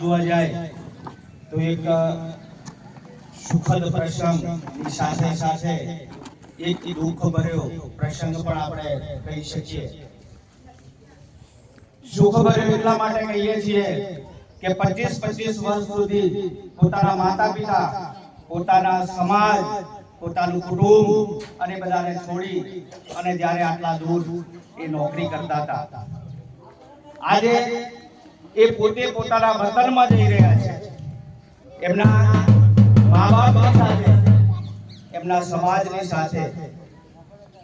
જોવા જાય તો એક સુખદ પ્રસંગની સાથે સાથે એક દુઃખ ભર્યો પ્રસંગ પણ આપણે કહી શકીએ. સુખ ભર્યો એટલા માટે કહીએ છીએ કે પચીસ પચીસ વર્ષ સુધી પોતાના માતા પિતા પોતાના સમાજ, પોતાનું કુટુંબ અને બધાને છોડી અને જ્યારે આટલા દૂર એ નોકરી કરતા હતા. આજે એ પોતે પોતાના વતનમાં જઈ રહ્યા છે. એમના મા બાપ સાથે, એમના સમાજની સાથે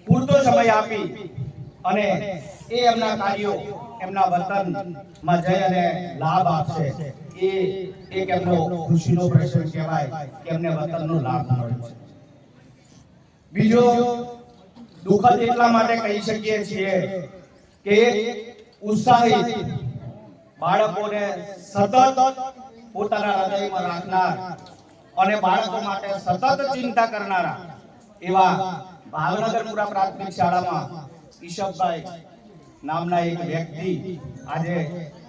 પૂરતો સમય આપી અને એ એમના કાર્યો એમના વતનમાં જઈ અને લાભ આપશે. એ એક એમનો ખુશીનો પ્રસંગ કહેવાય કે એમને વતનનો લાભ મળ્યો છે. બીજો, દુઃખદ એટલા માટે કહી શકીએ છીએ કે એક ઉત્સાહી બાળકોને સતત પોતાના હૃદયમાં રાખનાર અને બાળકો માટે સતત ચિંતા કરનારા એવા ભાવનગરપુરા પ્રાથમિક શાળામાં ઈશબભાઈ નામના એક વ્યક્તિ આજે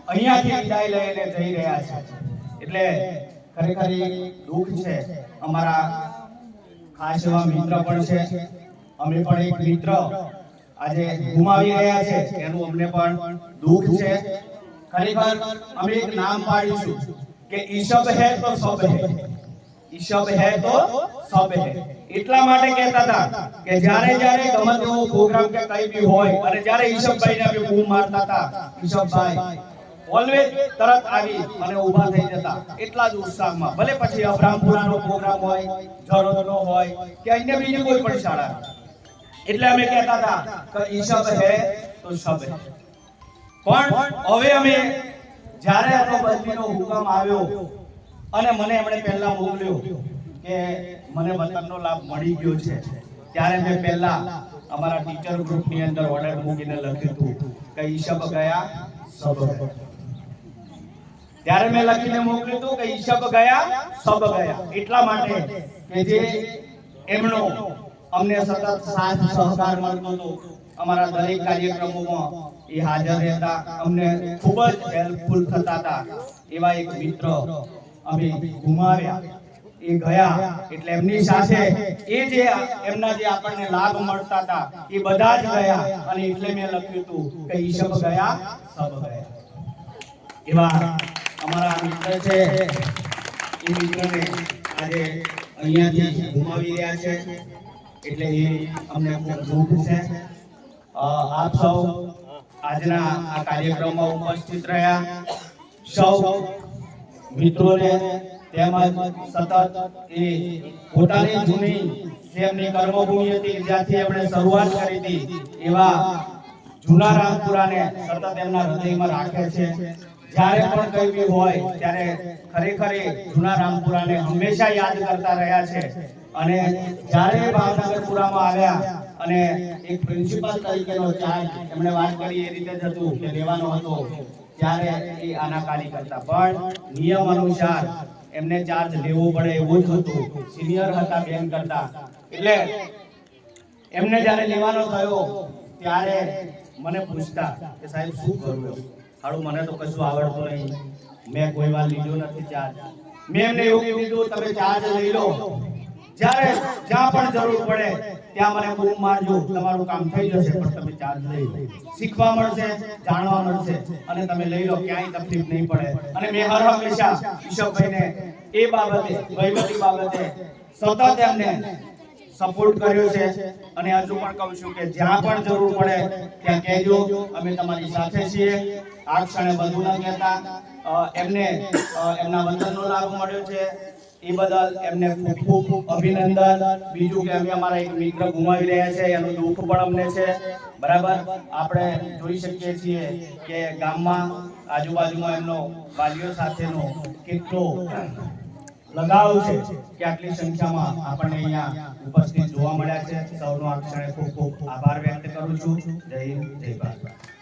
અહીંયાથી વિદાય લઈને જઈ રહ્યા છે. એટલે ખરેખર દુઃખ છે. અમારા ખાસ એવા મિત્ર પણ છે. અમે પણ એક મિત્ર આજે ગુમાવી રહ્યા છે. એનું અમને પણ દુઃખ છે. ખરેખર અમે એક નામ પાડીશું કે ઈશબ હે તો સબ હે. ઈશબ હે તો સબ હે. એટલા માટે કહેતા હતા કે જ્યારે જ્યારે ગમે તેવો પ્રોગ્રામ કે કઈ બી હોય, અને જ્યારે ઈશબભાઈને અમે બૂમ મારતા હતા, ઈશબભાઈ ઓલવેઝ તરત આવી અને ઊભા થઈ જતા. એટલા જ ઉત્સાહમાં. ભલે પછી અબ્રામપુરાનો પ્રોગ્રામ હોય જરોદનો હોય, કે અન્ય બીજી કોઈ પણ શાળા. એટલે અમે કહેતા હતા કે ઈશબ હે તો સબ હે. પણ હવે અમે જ્યારે આનો બદલીનો હુકમ આવ્યો અને મને એમણે પહેલા મોકલ્યો કે મને વતનનો લાભ મળી ગયો છે, ત્યારે મેં પહેલા અમારા ટીચર ગ્રુપની અંદર ઓર્ડર મૂકીને લખ્યું હતું કે ઈશબ ગયા સબ ત્યારે મેં લખીને મોકલ્યું હતું કે ઈશબ ગયા સબ ગયા. એટલા માટે કે જે એમનો અમને સતત સાથ સહકાર મળતો હતો. અમારા દરેક કાર્યક્રમોમાં એ હાજર રહેતા અમને ખૂબ જ હેલ્પફુલ થતા હતા. એવા એક મિત્ર અમે ગુમાવ્યા. એ ગયા એટલે એમની સાથે એ જે એમના જે આપણને લાભ મળતા હતા, એ બધા જ ગયા અને એટલે મેં લખ્યું હતું કે ઈશબ ગયા, સબ ગયા. એવા અમારા મિત્ર છે. એ મિત્રને આજે અહીંયાથી ગુમાવી રહ્યા છે. એટલે એ અમને ખૂબ દુઃખ છે. આપ સૌ આજના આ કાર્યક્રમમાં ઉપસ્થિત રહ્યા. સૌ મિત્રોને તેમજ સતત એ પોતાની જૂની જે એમની કર્મભૂમિ હતી, જ્યાંથી એમણે શરૂઆત કરી હતી, એવા જૂના રામપુરાને સતત એમના હૃદયમાં રાખે છે. જ્યારે પણ કઈ બી હોય, ત્યારે ખરેખર જૂના રામપુરાને હંમેશા યાદ કરતા રહ્યા છે. અને જ્યારે ભાવનગરપુરામાં આવ્યા અને એક પ્રિન્સિપાલ તરીકેનો ચાર્જ એમણે વાત કરી એ રીતે જ હતું કે લેવાનો હતો, ત્યારે એ આનાકાની કરતા. પણ નિયમ અનુસાર એમને ચાર્જ લેવો પડે એવું જ હતું. સિનિયર હતા બેન કરતા. એટલે એમને જ્યારે લેવાનો થયો, ત્યારે મને પૂછતા કે સાહેબ શું કરવું હાડું મને તો કશું આવડતું નહીં. મેં કોઈ વાર લીધો નથી ચાર્જ મેં એમને એવું કીધું, તમે ચાર્જ લઈ લો. જ્યારે જ્યાં પણ જરૂર પડે, ત્યાં મને બૂમ મારજો. તમારું કામ થઈ જશે, પણ તમે ચાર્જ લઈ શીખવા મળશે, જાણવા મળશે, અને તમે લઈ લો, ક્યાંય તકલીફ નહીં પડે. અને મેં હર હંમેશા ઈશવભાઈને એ બાબતે, વહીવટી બાબતે સતત એમને સપોર્ટ કર્યો છે. અને હજુ પણ કહું છું કે જ્યાં પણ જરૂર પડે, ત્યાં કહેજો, અમે તમારી સાથે છીએ. આ ક્ષણે બધું ન કહેતા એમને એમના વંદનનો લાભ મળ્યો છે. એ બદલ એમને ખૂબ ખૂબ અભિનંદન. બીજું કે અમે અમારા એક મિત્ર ગુમાવી રહ્યા છે, એનું દુઃખ પણ અમને છે. બરાબર? આપણે જોઈ શકીએ છીએ કે ગામમાં આજુબાજુમાં એમનો વાલીઓ સાથેનો કેટલો લગાવ છે કે આટલી સંખ્યામાં આપણને અહીંયા ઉપસ્થિત જોવા મળ્યા છે. સૌનો આ ક્ષણે ખૂબ ખૂબ આભાર વ્યક્ત કરું છું. જય હિન્દ, જય ભારત.